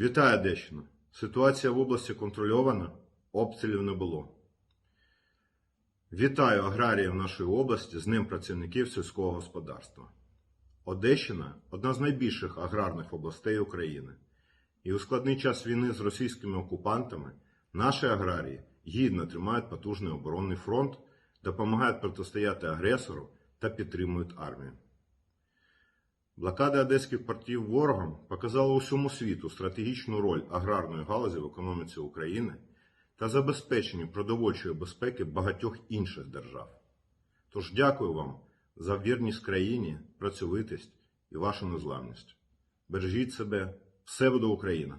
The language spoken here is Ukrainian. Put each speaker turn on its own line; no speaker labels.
Вітаю, Одещина. Ситуація в області контрольована, обстрілів не було. Вітаю аграріїв нашої області з Днем працівників сільського господарства. Одещина одна з найбільших аграрних областей України. І у складний час війни з російськими окупантами наші аграрії гідно тримають потужний оборонний фронт, допомагають протистояти агресору та підтримують армію. Блокада одеських портів ворогом показала усьому світу стратегічну роль аграрної галузі в економіці України та забезпеченні продовольчої безпеки багатьох інших держав. Тож дякую вам за вірність країні, працьовитість і вашу незламність. Бережіть себе, все буде Україна!